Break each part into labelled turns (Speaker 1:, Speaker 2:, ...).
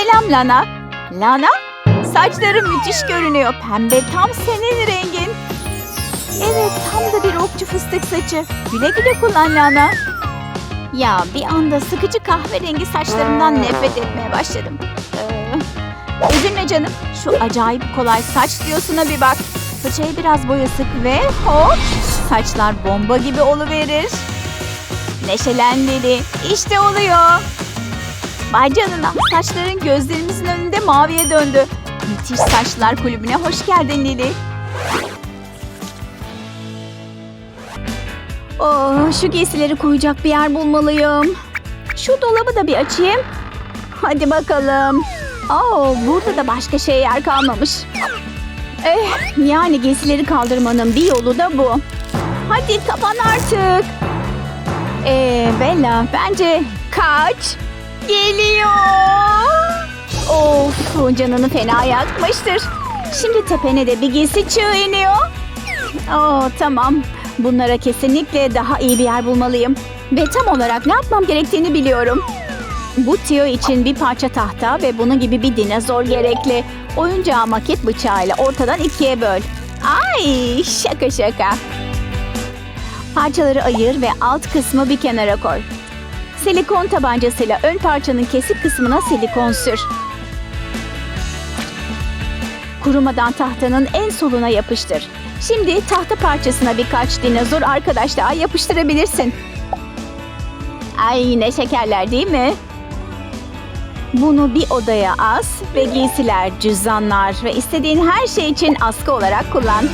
Speaker 1: Selam Lana. Lana? Saçların müthiş görünüyor. Pembe tam senin rengin. Evet tam da bir okçu fıstık saçı. Güle güle kullan Lana. Ya bir anda sıkıcı kahverengi saçlarımdan nefret etmeye başladım. Ee, üzülme canım. Şu acayip kolay saç diyosuna bir bak. Fırçayı biraz boya sık ve hop saçlar bomba gibi oluverir. Neşelen Lili. İşte oluyor. Vay canına saçların gözlerimizin önünde maviye döndü. Müthiş Saçlar Kulübü'ne hoş geldin Lili. Oh, şu giysileri koyacak bir yer bulmalıyım. Şu dolabı da bir açayım. Hadi bakalım. Oh, burada da başka şey yer kalmamış. Eh, yani giysileri kaldırmanın bir yolu da bu. Hadi kapan artık. Ee, Bella bence kaç. Geliyor. Of canını fena yakmıştır. Şimdi tepene de bir giysi çığı iniyor. Oo, tamam. Bunlara kesinlikle daha iyi bir yer bulmalıyım. Ve tam olarak ne yapmam gerektiğini biliyorum. Bu tiyo için bir parça tahta ve bunun gibi bir dinozor gerekli. Oyuncağı maket bıçağıyla ortadan ikiye böl. Ay şaka şaka. Parçaları ayır ve alt kısmı bir kenara koy. Silikon tabancasıyla ön parçanın kesik kısmına silikon sür. Kurumadan tahtanın en soluna yapıştır. Şimdi tahta parçasına birkaç dinozor arkadaş yapıştırabilirsin. Ay ne şekerler değil mi? Bunu bir odaya as ve giysiler, cüzdanlar ve istediğin her şey için askı olarak kullan.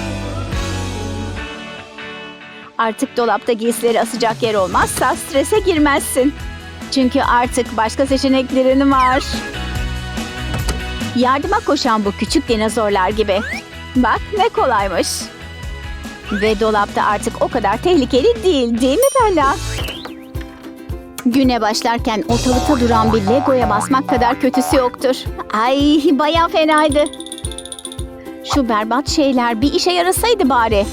Speaker 1: Artık dolapta giysileri asacak yer olmazsa strese girmezsin. Çünkü artık başka seçeneklerin var. Yardıma koşan bu küçük dinozorlar gibi. Bak ne kolaymış. Ve dolapta artık o kadar tehlikeli değil değil mi Bella? Güne başlarken ortalıkta duran bir Lego'ya basmak kadar kötüsü yoktur. Ay baya fenaydı. Şu berbat şeyler bir işe yarasaydı bari.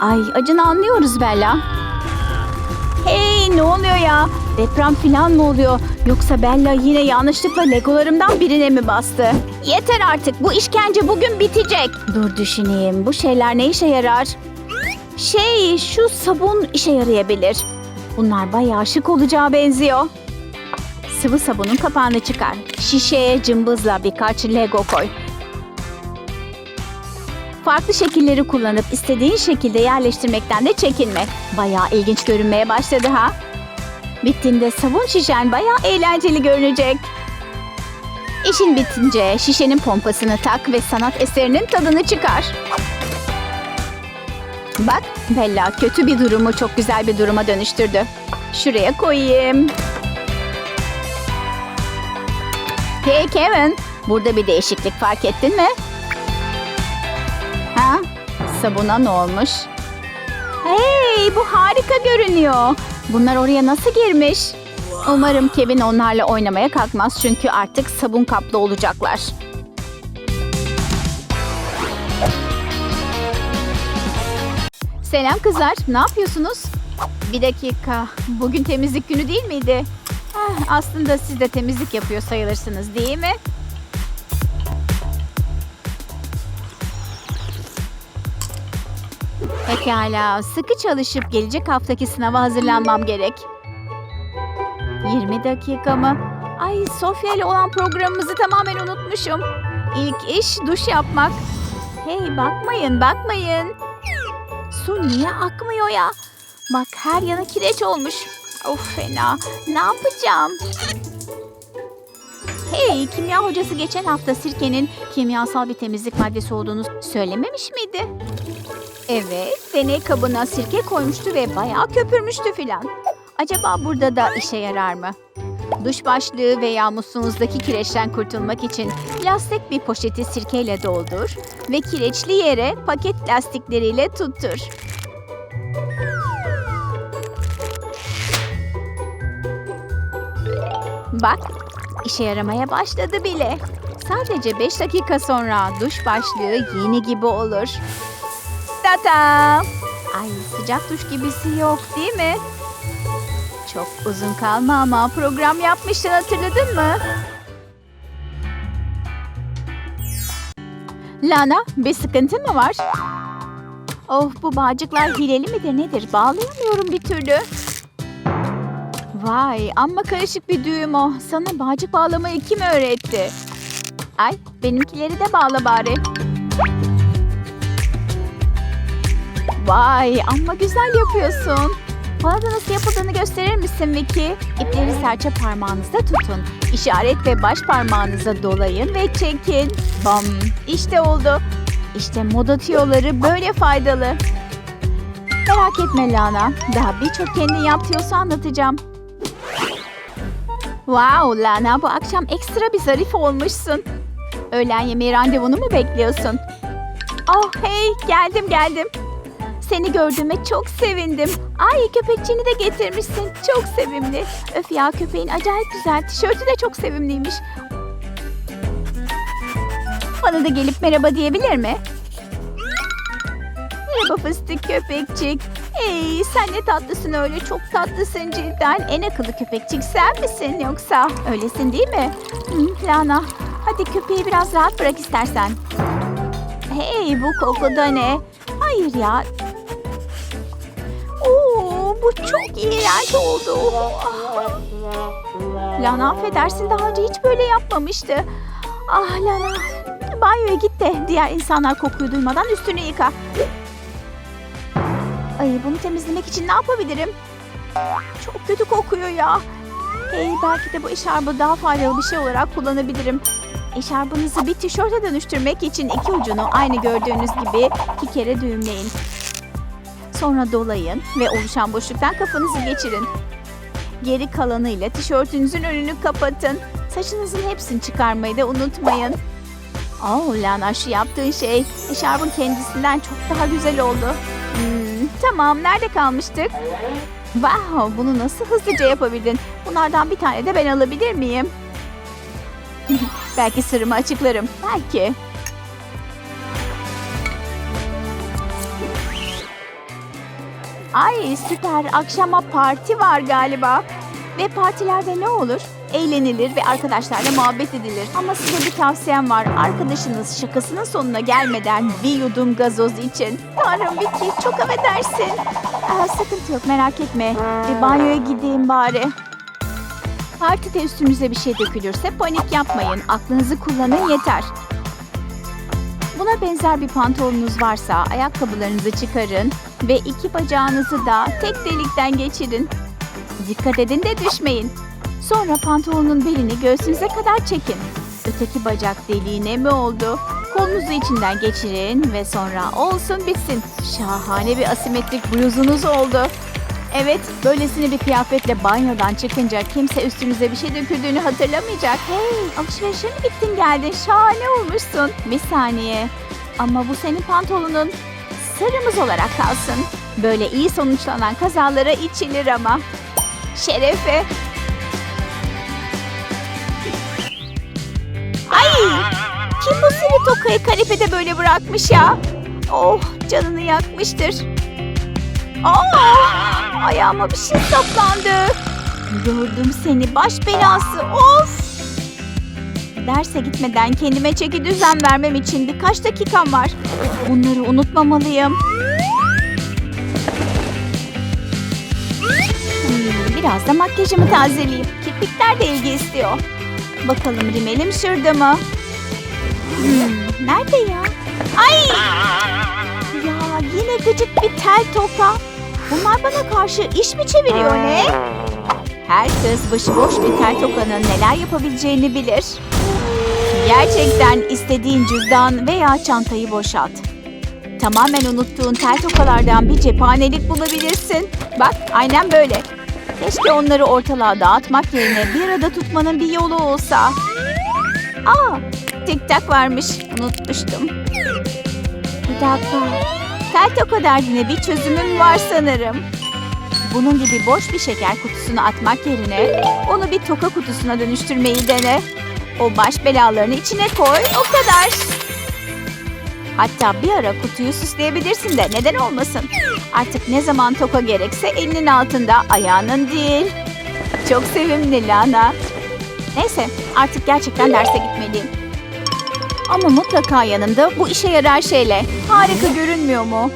Speaker 1: Ay acını anlıyoruz Bella. Hey ne oluyor ya? Deprem falan mı oluyor? Yoksa Bella yine yanlışlıkla legolarımdan birine mi bastı? Yeter artık bu işkence bugün bitecek. Dur düşüneyim bu şeyler ne işe yarar? Şey şu sabun işe yarayabilir. Bunlar bayağı şık olacağı benziyor. Sıvı sabunun kapağını çıkar. Şişeye cımbızla birkaç lego koy. Farklı şekilleri kullanıp istediğin şekilde yerleştirmekten de çekinme. Bayağı ilginç görünmeye başladı ha. Bittiğinde sabun şişen bayağı eğlenceli görünecek. İşin bitince şişenin pompasını tak ve sanat eserinin tadını çıkar. Bak Bella kötü bir durumu çok güzel bir duruma dönüştürdü. Şuraya koyayım. Hey Kevin, burada bir değişiklik fark ettin mi? Ha? Sabuna ne olmuş? Hey, bu harika görünüyor. Bunlar oraya nasıl girmiş? Umarım Kevin onlarla oynamaya kalkmaz çünkü artık sabun kaplı olacaklar. Selam kızlar, ne yapıyorsunuz? Bir dakika, bugün temizlik günü değil miydi? Ah, aslında siz de temizlik yapıyor sayılırsınız değil mi? Pekala, sıkı çalışıp gelecek haftaki sınava hazırlanmam gerek. 20 dakika mı? Ay Sofya ile olan programımızı tamamen unutmuşum. İlk iş duş yapmak. Hey bakmayın bakmayın. Su niye akmıyor ya? Bak her yanı kireç olmuş. Of fena. Ne yapacağım? Hey kimya hocası geçen hafta sirkenin kimyasal bir temizlik maddesi olduğunu söylememiş miydi? Evet, deney kabına sirke koymuştu ve bayağı köpürmüştü filan. Acaba burada da işe yarar mı? Duş başlığı veya musluğunuzdaki kireçten kurtulmak için plastik bir poşeti sirkeyle doldur ve kireçli yere paket lastikleriyle tuttur. Bak, işe yaramaya başladı bile. Sadece 5 dakika sonra duş başlığı yeni gibi olur. Tata! Ay sıcak duş gibisi yok değil mi? Çok uzun kalma ama program yapmıştın hatırladın mı? Lana bir sıkıntın mı var? Of bu bağcıklar hileli midir nedir? Bağlayamıyorum bir türlü. Vay amma karışık bir düğüm o. Sana bağcık bağlamayı kim öğretti? Ay benimkileri de bağla bari. Vay amma güzel yapıyorsun. Bana da nasıl yapıldığını gösterir misin Vicky? İpleri serçe parmağınızda tutun. İşaret ve baş parmağınıza dolayın ve çekin. Bam! İşte oldu. İşte moda tüyoları böyle faydalı. Merak etme Lana. Daha birçok kendin yap tüyosu anlatacağım. Wow Lana bu akşam ekstra bir zarif olmuşsun. Öğlen yemeği randevunu mu bekliyorsun? Oh hey geldim geldim. Seni gördüğüme çok sevindim. Ay köpekçini de getirmişsin. Çok sevimli. Öf ya köpeğin acayip güzel. Tişörtü de çok sevimliymiş. Bana da gelip merhaba diyebilir mi? Merhaba fıstık köpekçik. Ey sen ne tatlısın öyle çok tatlısın cidden. En akıllı köpekçik sen misin yoksa? Öylesin değil mi? Hmm, Lana hadi köpeği biraz rahat bırak istersen. Hey bu koku ne? Hayır ya. Bu çok iğrenç oldu. Lana affedersin daha önce hiç böyle yapmamıştı. Ah Lana. Banyoya git de diğer insanlar kokuyu duymadan üstünü yıka. Ay bunu temizlemek için ne yapabilirim? Çok kötü kokuyor ya. Hey belki de bu eşarbı daha faydalı bir şey olarak kullanabilirim. Eşarbınızı bir tişörte dönüştürmek için iki ucunu aynı gördüğünüz gibi iki kere düğümleyin. Sonra dolayın ve oluşan boşluktan kafanızı geçirin. Geri kalanıyla tişörtünüzün önünü kapatın. Saçınızın hepsini çıkarmayı da unutmayın. Oh Lana şu yaptığın şey eşarbın kendisinden çok daha güzel oldu. Hmm, tamam nerede kalmıştık? Wow bunu nasıl hızlıca yapabildin? Bunlardan bir tane de ben alabilir miyim? Belki sırrımı açıklarım. Belki. Ay süper. Akşama parti var galiba. Ve partilerde ne olur? Eğlenilir ve arkadaşlarla muhabbet edilir. Ama size bir tavsiyem var. Arkadaşınız şakasının sonuna gelmeden bir yudum gazoz için. Tanrım Vicky çok affedersin. Aa, sıkıntı yok merak etme. Bir banyoya gideyim bari. Partide üstünüze bir şey dökülürse panik yapmayın. Aklınızı kullanın yeter. Buna benzer bir pantolonunuz varsa ayakkabılarınızı çıkarın ve iki bacağınızı da tek delikten geçirin. Dikkat edin de düşmeyin. Sonra pantolonun belini göğsünüze kadar çekin. Öteki bacak deliğine mi oldu? Kolunuzu içinden geçirin ve sonra olsun bitsin. Şahane bir asimetrik bluzunuz oldu. Evet, böylesine bir kıyafetle banyodan çıkınca kimse üstünüze bir şey döküldüğünü hatırlamayacak. Hey, alışverişe mi gittin geldin? Şahane olmuşsun. Bir saniye. Ama bu senin pantolonun. Sırrımız olarak kalsın. Böyle iyi sonuçlanan kazalara içilir ama. Şerefe. Ay! Kim bu seni tokayı kanepede böyle bırakmış ya? Oh, canını yakmıştır. Aa! Ayağıma bir şey saplandı. Gördüm seni baş belası. Of! Derse gitmeden kendime çeki düzen vermem için birkaç dakikam var. Bunları unutmamalıyım. Hmm, biraz da makyajımı tazeleyeyim. Kirpikler de ilgi istiyor. Bakalım rimelim şurada mı? Hmm, nerede ya? Ay! Ya yine gıcık bir tel toka. Bunlar bana karşı iş mi çeviriyor ne? Her kız başıboş bir tel tokanın neler yapabileceğini bilir. Gerçekten istediğin cüzdan veya çantayı boşalt. Tamamen unuttuğun tel tokalardan bir cephanelik bulabilirsin. Bak aynen böyle. Keşke onları ortalığa dağıtmak yerine bir arada tutmanın bir yolu olsa. Aa, tik tak varmış. Unutmuştum. Bir dakika. Tel toka derdine bir çözümüm var sanırım. Bunun gibi boş bir şeker kutusuna atmak yerine onu bir toka kutusuna dönüştürmeyi dene. O baş belalarını içine koy, o kadar. Hatta bir ara kutuyu süsleyebilirsin de neden olmasın? Artık ne zaman toka gerekse elinin altında, ayağının değil. Çok sevimli Lana. Neyse, artık gerçekten derse gitmeliyim. Ama mutlaka yanımda bu işe yarar şeyle. Harika görünmüyor mu?